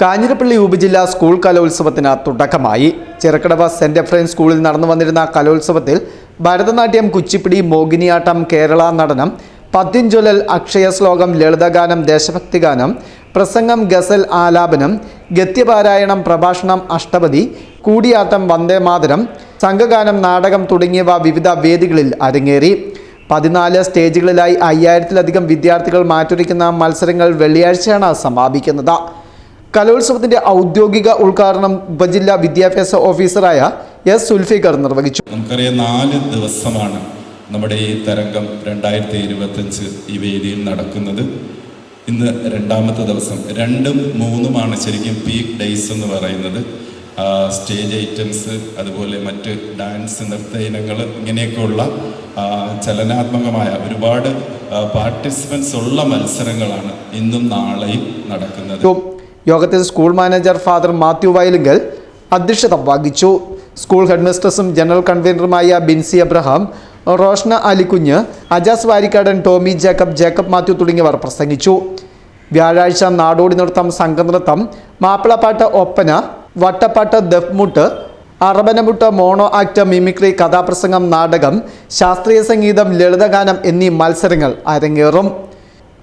കാഞ്ഞിരപ്പള്ളി ഉപജില്ലാ സ്കൂൾ കലോത്സവത്തിന് തുടക്കമായി. ചെറുക്കടവ സെന്റ് എഫ്രൈൻ സ്കൂളിൽ നടന്നു വന്നിരുന്ന കലോത്സവത്തിൽ ഭരതനാട്യം കുച്ചിപ്പിടി മോഹിനിയാട്ടം കേരള നടനം പദ്യം ചൊല്ലൽ അക്ഷയ ശ്ലോകം ലളിതഗാനം ദേശഭക്തിഗാനം പ്രസംഗം ഗസൽ ആലാപനം ഗത്യപാരായണം പ്രഭാഷണം അഷ്ടപതി കൂടിയാട്ടം വന്ദേമാതരം സംഘഗാനം നാടകം തുടങ്ങിയവ വിവിധ വേദികളിൽ അരങ്ങേറി. പതിനാല് സ്റ്റേജുകളിലായി അയ്യായിരത്തിലധികം വിദ്യാർത്ഥികൾ മാറ്റുരയ്ക്കുന്ന മത്സരങ്ങൾ വെള്ളിയാഴ്ചയാണ് സമാപിക്കുന്നത്. കലോത്സവത്തിന്റെ ഔദ്യോഗിക ഉദ്ഘാടനം ഉപജില്ലാ വിദ്യാഭ്യാസ ഓഫീസറായ എസ് സുൽഫിക്കർ നിർവഹിച്ചു. നമുക്കറിയാം നാല് ദിവസമാണ് നമ്മുടെ ഈ തരംഗം രണ്ടായിരത്തി ഇരുപത്തഞ്ച് ഈ വേദിയിൽ നടക്കുന്നത്. ഇന്ന് രണ്ടാമത്തെ ദിവസം. രണ്ടും മൂന്നുമാണ് ശരിക്കും പീക്ക് ഡേയ്സ് എന്ന് പറയുന്നത്. സ്റ്റേജ് ഐറ്റംസ് അതുപോലെ മറ്റ് ഡാൻസ് നൃത്ത ഇനങ്ങൾ ഇങ്ങനെയൊക്കെയുള്ള ചലനാത്മകമായ ഒരുപാട് പാർട്ടിസിപ്പൻസ് ഉള്ള മത്സരങ്ങളാണ് ഇന്നും നാളെയും നടക്കുന്നത്. യോഗത്തിൽ school manager father Mathew Vayalunkal അധ്യക്ഷത വഹിച്ചു. സ്കൂൾ ഹെഡ്മിസ്ട്രസും ജനറൽ കൺവീനറുമായ ബിൻസി അബ്രഹാം റോഷ്ന അലിക്കുഞ്ഞ് അജാസ് വാരിക്കാടൻ ടോമി ജേക്കബ് ജേക്കബ് മാത്യു തുടങ്ങിയവർ പ്രസംഗിച്ചു. വ്യാഴാഴ്ച നാടോടി നൃത്തം സംഘനൃത്തം മാപ്പിളപ്പാട്ട് ഒപ്പന വട്ടപ്പാട്ട് ദഫ്മുട്ട് അറബനമുട്ട് മോണോ ആക്ട് മിമിക്രി കഥാപ്രസംഗം നാടകം ശാസ്ത്രീയ സംഗീതം ലളിതഗാനം എന്നീ മത്സരങ്ങൾ അരങ്ങേറും.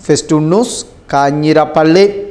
ഫെസ്റ്റുണ്ണൂസ് കാഞ്ഞിരപ്പള്ളി.